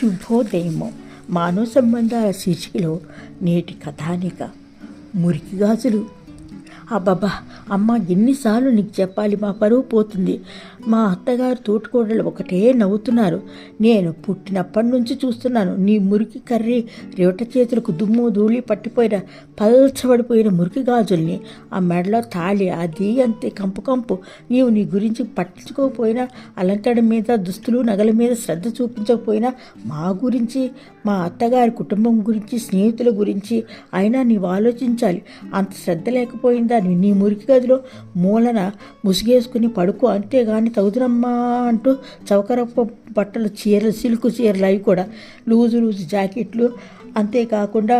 శుభోదయము. మానవ సంబంధాల శీర్షికలో నేటి కథానిక మురికి గాజులు. అబ్బబ్బా అమ్మ ఎన్నిసార్లు నీకు చెప్పాలి మా పరువు పోతుంది. మా అత్తగారు తోటికోడలు ఒకటే నవ్వుతున్నారు. నేను పుట్టినప్పటి నుంచి చూస్తున్నాను నీ మురికి కర్రీ రేవట చేతులకు దుమ్ము ధూళి పట్టిపోయిన పల్చబడిపోయిన మురికి గాజుల్ని ఆ మెడలో తాళి అది అంతే కంపు కంపు. నీవు నీ గురించి పట్టించుకోకపోయినా అలంకరణ మీద దుస్తులు నగల మీద శ్రద్ధ చూపించకపోయినా మా గురించి మా అత్తగారి కుటుంబం గురించి స్నేహితుల గురించి అయినా నీవు ఆలోచించాలి. అంత శ్రద్ధ లేకపోయిందా దాన్ని నీ మురికి గదిలో మూలన ముసుగేసుకుని పడుకో. అంతేగాని తగుదురమ్మా అంటూ చౌకరప్ప బట్టలు చీరలు సిల్క్ చీరలు అవి కూడా లూజు లూజు జాకెట్లు. అంతేకాకుండా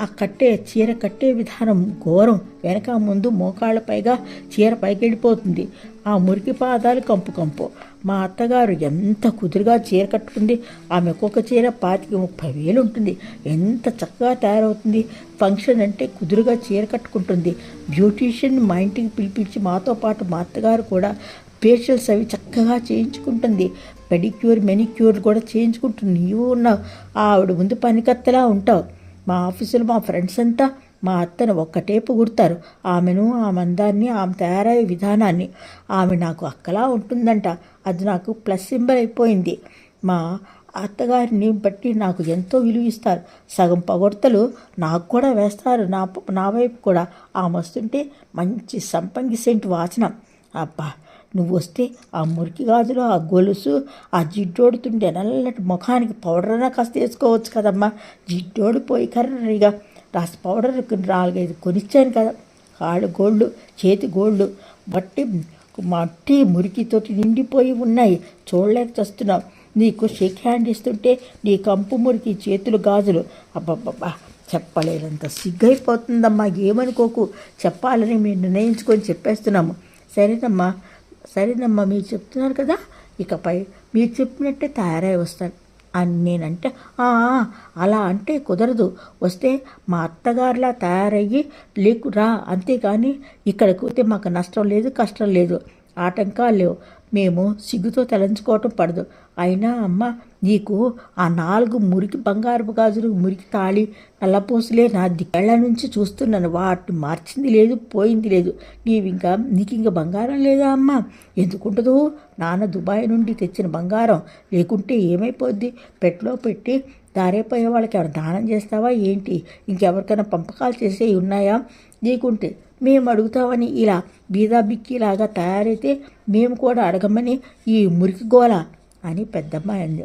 ఆ కట్టే చీర కట్టే విధానం ఘోరం. వెనక ముందు మోకాళ్ళ పైగా చీర పైకి వెళ్ళిపోతుంది ఆ మురికి పాదాలు కంపు కంపు. మా అత్తగారు ఎంత కుదురుగా చీర కట్టుకుంది. ఆమె ఒక్కొక్క చీర పాతికి ముప్పై వేలు ఉంటుంది. ఎంత చక్కగా తయారవుతుంది. ఫంక్షన్ అంటే కుదురుగా చీర కట్టుకుంటుంది. బ్యూటీషియన్ మా ఇంటికి పిలిపించి మాతో పాటు మా అత్తగారు కూడా ఫేషియల్స్ అవి చక్కగా చేయించుకుంటుంది. పెడిక్యూర్ మెనిక్యూర్ కూడా చేయించుకుంటుంది. నీవు ఉన్నావు ఆవిడ ముందు పనికత్తలా ఉంటావు. మా ఆఫీసులో మా ఫ్రెండ్స్ అంతా మా అత్తను ఒక్కటే పొగుడతారు. ఆమెను ఆమె అందాన్ని ఆమె తయారయ్యే విధానాన్ని. ఆమె నాకు అక్కలా ఉంటుందంట. అది నాకు ప్లస్ సింబల్ అయిపోయింది. మా అత్తగారిని బట్టి నాకు ఎంతో విలువిస్తారు సగం పగొడతలు నాకు కూడా వేస్తారు. నా నా వైపు కూడా. ఆమె వస్తుంటే మంచి సంపంగి సెంట్ వాసన. అబ్బా! నువ్వు వస్తే ఆ మురికి గాజులు ఆ గొలుసు ఆ జిడ్డోడుతుండే నల్లటి ముఖానికి పౌడర్ కాస్త వేసుకోవచ్చు కదమ్మా. జిడ్డోడిపోయి కర్రీగా రాసి పౌడర్ నాలుగైదు కొనిచ్చాను కదా. కాళ్ళు గోళ్ళు చేతి గోళ్ళు బట్టి మట్టి మురికితోటి నిండిపోయి ఉన్నాయి. చూడలేక చస్తున్నావు. నీకు షేక్ హ్యాండ్ ఇస్తుంటే నీ కంపు మురికి చేతులు గాజులు. అబ్బబ్బబ్బా చెప్పలేనంత సిగ్గైపోతుందమ్మా. ఏమనుకోకు? చెప్పాలని మేము నిర్ణయించుకొని చెప్పేస్తున్నాము. సరేనమ్మా. సరేనమ్మా మీరు చెప్తున్నారు కదా. ఇకపై మీరు చెప్పినట్టే తయారై వస్తాను. అని నేనంటే అలా అంటే కుదరదు. వస్తే మా అత్తగారిలా తయారయ్యి లేకురా అంతేగాని ఇక్కడికి వస్తే మాకు నష్టం లేదు కష్టం లేదు. ఆటంకాలు లేవు. మేము సిగ్గుతో తలంచుకోవటం పడదు. అయినా అమ్మ నీకు ఆ నాలుగు మురికి బంగారపు గాజులు మురికి తాళి నల్లపూసలే నా దిక్కళ్ళ నుంచి చూస్తున్నాను. వాటిని మార్చింది లేదు పోయింది లేదు. నీవింకా నీకు ఇంకా బంగారం లేదా అమ్మ? ఎందుకుంటదు నాన్న దుబాయ్ నుండి తెచ్చిన బంగారం. లేకుంటే ఏమైపోద్ది? పెట్లో పెట్టి దారైపోయే వాళ్ళకి ఎవరు దానం చేస్తావా ఏంటి? ఇంకెవరికైనా పంపకాలు చేసేవి ఉన్నాయా? నీకుంటే మేము అడుగుతామని ఇలా బీదాబిక్కిలాగా తయారైతే మేము కూడా అడగమని ఈ మురికి గోల అని పెద్దమ్మాయి అంది.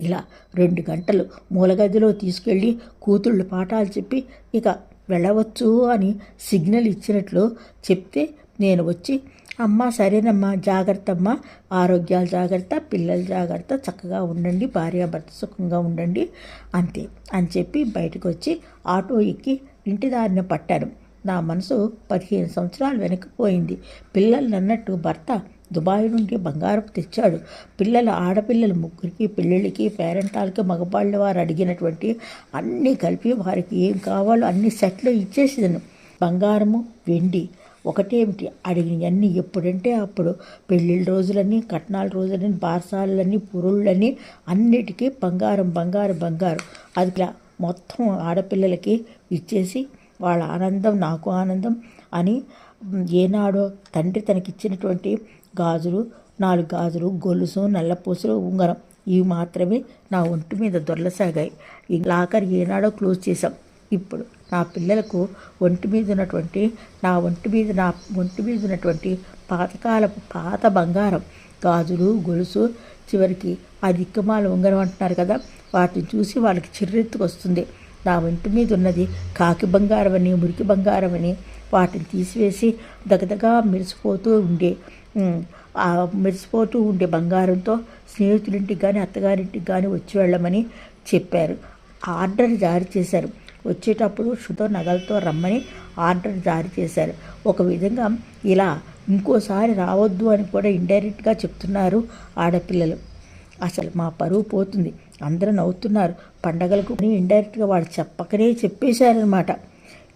ఇలా రెండు గంటలు మూలగదిలో తీసుకెళ్ళి కూతుళ్ళు పాఠాలు చెప్పి ఇక వెళ్ళవచ్చు అని సిగ్నల్ ఇచ్చినట్లు చెప్తే నేను వచ్చి అమ్మ సరేనమ్మా జాగ్రత్త అమ్మ ఆరోగ్యాలు జాగ్రత్త పిల్లల జాగ్రత్త చక్కగా ఉండండి భార్యాభర్త సుఖంగా ఉండండి అంతే అని చెప్పి బయటకు వచ్చి ఆటో ఎక్కి ఇంటి దారిని పట్టాను. నా మనసు పదిహేను సంవత్సరాలు వెనక్కిపోయింది పిల్లలు అన్నట్టు భర్త దుబాయ్ నుండి బంగారం తెచ్చాడు. పిల్లల ఆడపిల్లల ముగ్గురికి పిల్లలకి పేరెంటాలకి మగవాళ్ళ వారు అడిగినటువంటి అన్నీ కలిపి వారికి ఏం కావాలో అన్ని సెట్లు ఇచ్చేసాను బంగారము వెండి ఒకటేమిటి? అడిగినవన్నీ ఎప్పుడంటే అప్పుడు పెళ్ళిళ్ళ రోజులని కట్నాల రోజులని బారసాలని పురుళ్ళని అన్నిటికీ బంగారం బంగారం బంగారం. అది మొత్తం ఆడపిల్లలకి ఇచ్చేసి వాళ్ళ ఆనందం నాకు ఆనందం అని ఏనాడో తండ్రి తనకిచ్చినటువంటి గాజులు నాలుగు గాజులు గొలుసు నల్లపూసలు ఉంగరం ఇవి మాత్రమే నా ఒంటి మీద దొరలసాగాయి. ఈ లాకర్ ఏనాడో క్లోజ్ చేశాం. ఇప్పుడు నా పిల్లలకు ఒంటి మీద ఉన్నటువంటి నా ఒంటి మీద నా ఒంటి మీద ఉన్నటువంటి పాతకాలపు పాత బంగారం గాజులు గొలుసు చివరికి ఆ దిక్కుమాల ఉంగరం అంటున్నారు కదా వాటిని చూసి వాళ్ళకి చిర్రెత్తుకు వస్తుంది నా ఒంటి మీద ఉన్నది కాకి బంగారం అని మురికి బంగారం అని వాటిని తీసివేసి దగదగా మెరిసిపోతూ ఉండే ఆ మెరిసిపోతూ ఉండే బంగారంతో స్నేహితులింటికి కానీ అత్తగారింటికి కానీ వచ్చి వెళ్ళమని చెప్పారు. ఆర్డర్ జారీ చేశారు. వచ్చేటప్పుడు శుధ నగలతో రమ్మని ఆర్డర్ జారీ చేశారు. ఒక విధంగా ఇలా ఇంకోసారి రావద్దు అని కూడా ఇండైరెక్ట్గా చెప్తున్నారు ఆడపిల్లలు. అసలు మా పరువు పోతుంది. అందరూ నవ్వుతున్నారు. పండగలకు ఇండైరెక్ట్గా వాళ్ళు చెప్పకనే చెప్పేశారనమాట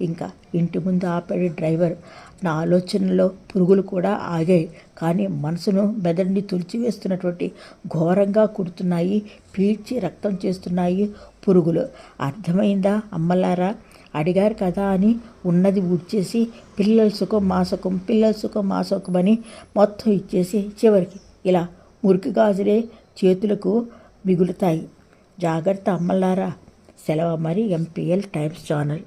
ఇంకా ఇంటి ముందు ఆపాడు డ్రైవర్. నా ఆలోచనలో పురుగులు కూడా ఆగాయి. కానీ మనసును మెదడిని తుడిచివేస్తున్నటువంటి ఘోరంగా కుడుతున్నాయి. పీడ్చి రక్తం చేస్తున్నాయి పురుగులు. అర్థమైందా అమ్మలారా? అడిగారు కదా అని ఉన్నది ఊడ్చేసి పిల్లల సుఖం మా సుఖం పిల్లల సుఖం మా సుఖం అని మొత్తం ఇచ్చేసి చివరికి ఇలా మురికి గాజులే చేతులకు మిగులుతాయి. జాగ్రత్త అమ్మలారా సెలవు మరి ఎంపీఎల్ టైమ్స్ ఛానల్.